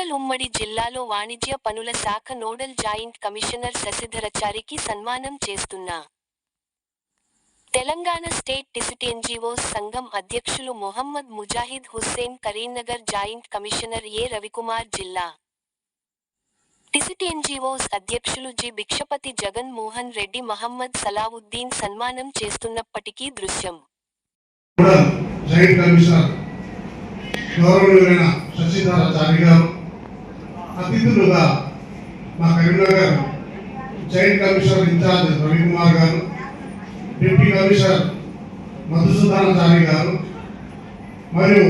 జిల్లాలో వాణిజ్య పనుల శాఖ నోడల్ జాయింట్ కమిషనర్ శశిధరచారికి సన్మానం చేస్తున్నా. తెలంగాణ స్టేట్ డిసిట్ ఎన్జీఓస్ సంఘం అధ్యక్షులు Mohammed Mujahid Hussain Karimnagar joint commissioner A Ravikumar జిల్లా. డిసిటీ ఎన్జీఓస్ అధ్యక్షులు జి భిక్షపతి జగన్ మోహన్ రెడ్డి మహమ్మద్ సలావుద్దీన్ సన్మానం చేస్తున్నప్పటికీ దృశ్యం. జాయింట్ కమిషనర్ గౌరవనీయులైన గారు అతిథులుగా మా Karimnagar joint commissioner incharge Ravikumar గారు డిప్యూటీ కమిషనర్ మధుసూదనాచారి గారు మరియు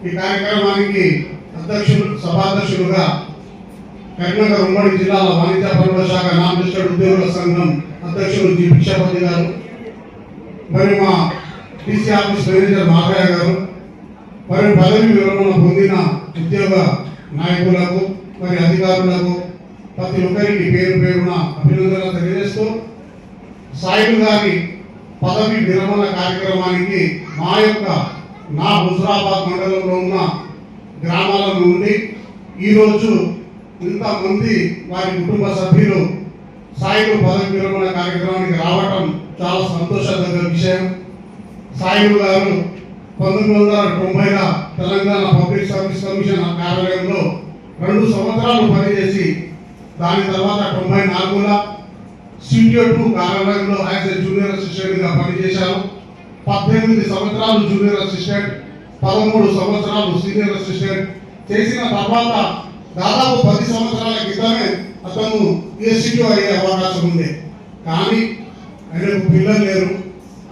ఈ కార్యక్రమానికి అధ్యక్షులు సభాధ్యక్షులుగా కరీంనగర్ ఉమ్మడి జిల్లాల వాణిజ్య పనుల శాఖ నాన్ రిజిస్టర్డ్ ఉద్యోగుల సంఘం అధ్యక్షులు జి. భిక్షాపతి గారు మరి మా టీసీ ఆఫీస్ మేనేజర్ మాధయ్య గారు మరియు పదవి విరమణ పొందిన ఉద్యోగ నాయకులకు మరి అధికారులకు ప్రతి ఒక్కరికి పేరు పేరున అభినందనలు తెలియజేస్తూ సాయిల్ గారి పదవి విరమణ కార్యక్రమానికి మా యొక్క నా హుజరాబాద్ మండలంలో ఉన్న గ్రామాల నుండి ఈరోజు ఇంతమంది వారి కుటుంబ సభ్యులు సాయిలు పదవి విరమణ కార్యక్రమానికి రావటం చాలా సంతోషదగ్గ విషయం. సాయిలు గారు పంతొమ్మిది వందల తొంభైలో తెలంగాణ పబ్లిక్ సర్వీస్ కమిషన్ కార్యాలయంలో రెండు సంవత్సరాలు పనిచేసి దాని తర్వాత తొంభై నాలుగులో స్టూడియో టూ కార్యాలయంలో యాజ్ ఎ జూనియర్ అసిస్టెంట్గా పనిచేశాను. పద్దెనిమిది సంవత్సరాలు జూనియర్ అసిస్టెంట్ పదమూడు సంవత్సరాలు సీనియర్ అసిస్టెంట్. చేసిన తర్వాత దాదాపు పది సంవత్సరాల క్రితమే అతను ఏసీటీ అయ్యే అవకాశం ఉంది. కానీ ఆయనకు పిల్లలు లేరు.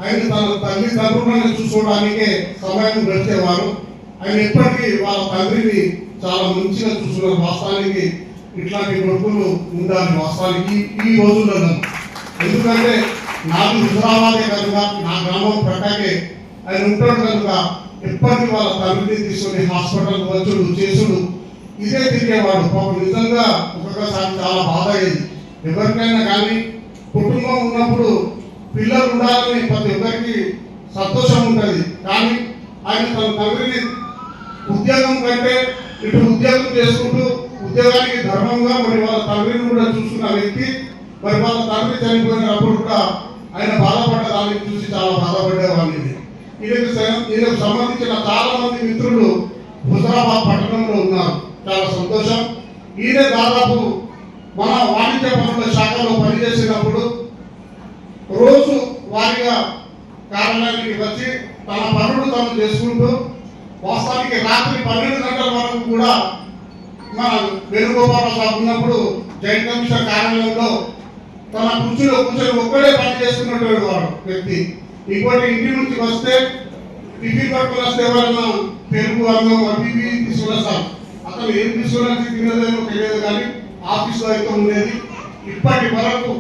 ఆయన తన తల్లిదండ్రులను చూసుకోవడానికే సమయం గడిచేవారు. ఆయన ఎప్పటికీ వాళ్ళ తండ్రిని చాలా మంచిగా చూసుకున్నారు వాస్తవానికి ఇట్లాంటి కొడుకులు ఉండాలి వాస్తవానికి ఈ రోజుల్లో ఎందుకంటే నాకు హుజరాబాదే కనుక నా గ్రామం ప్రక్కకే ఆయన ఉంటాడు కనుక ఎప్పటికీ వాళ్ళ తల్లిని తీసుకుని హాస్పిటల్ వచ్చుడు చేసుడు. ఇదే తిరిగేవాడు. పాపం నిజంగా ఒక్కొక్కసారి చాలా బాధ అయ్యేది. ఎవరికైనా కానీ కుటుంబం ఉన్నప్పుడు పిల్లలు ఉండాలని ప్రతి ఒక్కరికి సంతోషం ఉంటుంది. కానీ ఆయన తన తండ్రిని ఉద్యోగం కంటే ఇటు ఉద్యోగం చేసుకుంటూ ఉద్యోగానికి ధర్మంగా మరి వాళ్ళ తండ్రిని కూడా చూసుకున్న వ్యక్తి మరి వాళ్ళ తండ్రి చనిపోయినప్పుడు కూడా ఆయన బాధపడ్డ దాన్ని చూసి చాలా బాధపడేవాడిని. ఈయనకు స- ఈయనకు సంబంధించిన చాలా మంది మిత్రులు హుజరాబాద్ పట్టణంలో ఉన్నారు. చాలా సంతోషం. ఈయన దాదాపు మన వాణిజ్య పనుల శాఖలో పనిచేసినప్పుడు రోజు వారిగా కార్యాలయానికి వచ్చి తన పనులు తాను చేసుకుంటూ వాస్తవానికి రాత్రి పన్నెండు గంటల వరకు కూడా మన వేణుగోపాల సాబ్ ఉన్నప్పుడు జాయింట్ కమిషనర్ కార్యాలయంలో తన కుర్చీలో కూర్చొని ఒక్కడే పని చేసుకున్నటువంటి వాడు వ్యక్తి. ఇంకోటి ఇంటి నుంచి వస్తే టిఫిన్ పట్టుకుని వస్తే ఎవరన్నా పెరుగు అన్నం అవి అతను ఏం తీసుకున్నా తినలేదో తెలియదు కానీ ఆఫీస్లో అయితే ఉండేది. ఇప్పటి వరకు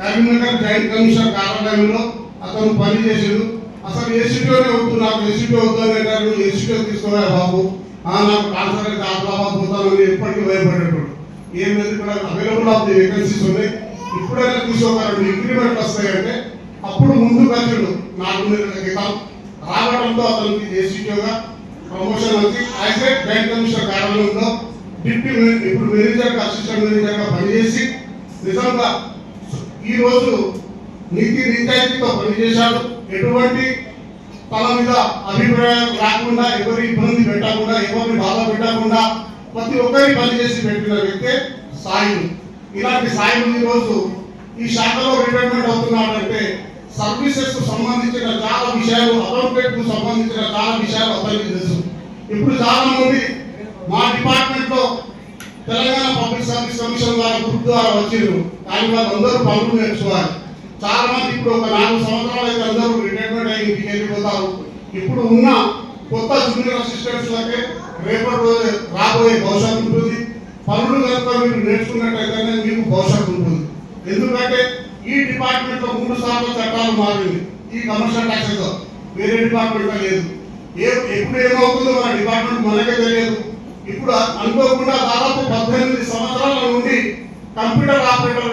కరీంనగర్ జాయింట్ కమిషనర్ కార్యాలయంలో అతను పనిచేసాడు. అసలు ఏసీపీఓనే వద్దు నాకు ఏసీపీ వద్దు అని అంటారు. ఏసీపీ తీసుకోవా బాబు? ఆ, నాకు ట్రాన్స్ఫర్ అయితే ఆదిలాబాద్ పోతానని ఎప్పటికీ భయపడేటప్పుడు ఏం లేదు ఇక్కడ అవైలబుల్ ఆఫ్ ది వేకెన్సీస్ ఉన్నాయి. ఇప్పుడైనా తీసుకోక ఇంక్రిమెంట్ వస్తాయంటే అప్పుడు ముందు వచ్చాడు నాలుగు నెలల క్రితం రావడంతో అతనికి ఏసీపీగా ప్రమోషన్ వచ్చి యాజ్ ఏ బ్యాంక్ కమిషనర్ కార్యాలయంలో డిప్యూటీ ఇప్పుడు మేనేజర్ అసిస్టెంట్ మేనేజర్గా పనిచేసి నిజంగా ఈ రోజు నీతి నిజాయితీతో పనిచేశాడు. ఎటువంటి తల మీద అభిప్రాయం రాకుండా ఎవరి ఇబ్బంది పెట్టకుండా ఎవరిని బాధ పెట్టకుండా ప్రతి ఒక్కరి పనిచేసి పెట్టిన వ్యక్తే సాయుడు ఇలాంటి సాయుడు ఈరోజు రోజు ఈ శాఖలో రిటైర్మెంట్ అవుతున్నాడంటే సర్వీసెస్కు సంబంధించిన చాలా విషయాలు అకౌంటెంట్కు సంబంధించిన చాలా విషయాలు అతనికి తెలుసు. ఇప్పుడు చాలా మంది మా డిపార్ట్మెంట్లో తెలంగాణ పబ్లిక్ సర్వీస్ కమిషన్ ద్వారా గ్రూప్ ద్వారా వచ్చిండ్రు కానీ వాళ్ళందరూ పనులు నేర్చుకోవాలి. చాలా మంది ఇప్పుడు ఒక నాలుగు సంవత్సరాలు అయితే అందరూ రిటైర్మెంట్ అయ్యి ఇంటికి వెళ్ళిపోతారు ఇప్పుడు ఉన్న కొత్త జూనియర్ అసిస్టెంట్స్ లకే రేపటి రోజు రాబోయే భవిష్యత్తు ఉంటుంది. పనులు కనుక మీరు నేర్చుకున్నట్టయితేనే మీకు భవిష్యత్తు ఉంటుంది. ఎందుకంటే ఈ డిపార్ట్మెంట్లో మూడు సార్లు చట్టాలు మారింది. ఈ కమర్షియల్ ట్యాక్సెస్ వేరే డిపార్ట్మెంట్ లేదు. ఏ ఎప్పుడు ఏమవుతుందో మన డిపార్ట్మెంట్ మనకే తెలియదు. ఇప్పుడు అనుకోకుండా దాదాపు పద్దెనిమిది సంవత్సరాల నుండి కంప్యూటర్ ఆపరేటర్